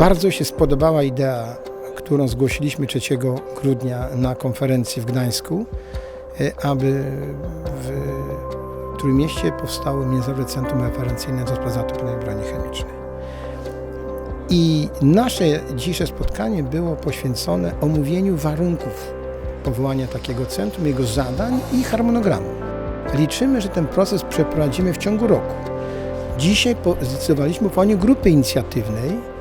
Bardzo się spodobała idea, którą zgłosiliśmy 3 grudnia na konferencji w Gdańsku, e, aby w Trójmieście powstało Międzynarodowe Centrum Referencyjne do spraw zatopionej broni chemicznej. I nasze dzisiejsze spotkanie było poświęcone omówieniu warunków powołania takiego centrum, jego zadań i harmonogramu. Liczymy, że ten proces przeprowadzimy w ciągu roku. Dzisiaj zdecydowaliśmy o powołaniu grupy inicjatywnej,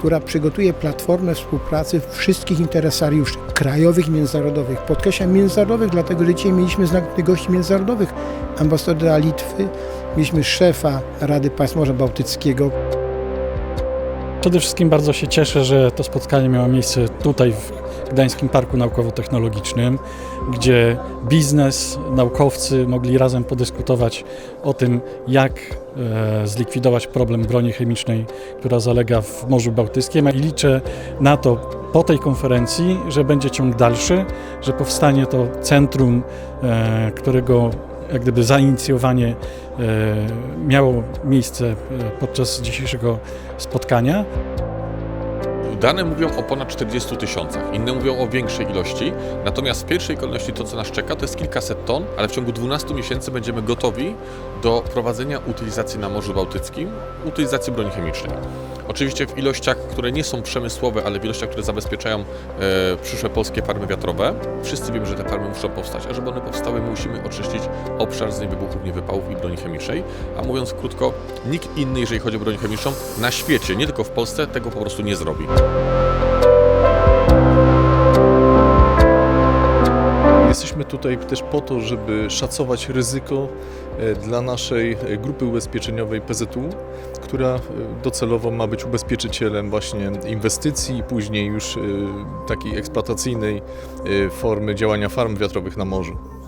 która przygotuje platformę współpracy wszystkich interesariuszy krajowych i międzynarodowych. Podkreślam międzynarodowych, dlatego że dzisiaj mieliśmy znakomitych gości międzynarodowych, ambasadora Litwy, mieliśmy szefa Rady Państw Morza Bałtyckiego, Przede wszystkim bardzo się cieszę, że to spotkanie miało miejsce tutaj w Gdańskim Parku Naukowo-Technologicznym, gdzie biznes, naukowcy mogli razem podyskutować o tym, jak e, zlikwidować problem broni chemicznej, która zalega w Morzu Bałtyckim. I liczę na to po tej konferencji, że będzie ciąg dalszy, że powstanie to centrum, e, którego jak gdyby zainicjowanie e, miało miejsce e, podczas dzisiejszego spotkania. Dane mówią o ponad 40 tysiącach, inne mówią o większej ilości. Natomiast w pierwszej kolejności to, co nas czeka, to jest kilkaset ton, ale w ciągu 12 miesięcy będziemy gotowi do prowadzenia utylizacji na Morzu Bałtyckim, utylizacji broni chemicznej. Oczywiście w ilościach, które nie są przemysłowe, ale w ilościach, które zabezpieczają e, przyszłe polskie farmy wiatrowe. Wszyscy wiemy, że te farmy muszą powstać, a żeby one powstały, musimy oczyścić obszar z niewybuchów, niewypałów i broni chemicznej. A mówiąc krótko, nikt inny, jeżeli chodzi o broń chemiczną, na świecie, nie tylko w Polsce, tego po prostu nie zrobi. Jesteśmy tutaj też po to, żeby szacować ryzyko e, dla naszej e, grupy ubezpieczeniowej PZU, która e, docelowo ma być ubezpieczycielem właśnie inwestycji i później już takiej eksploatacyjnej formy działania farm wiatrowych na morzu.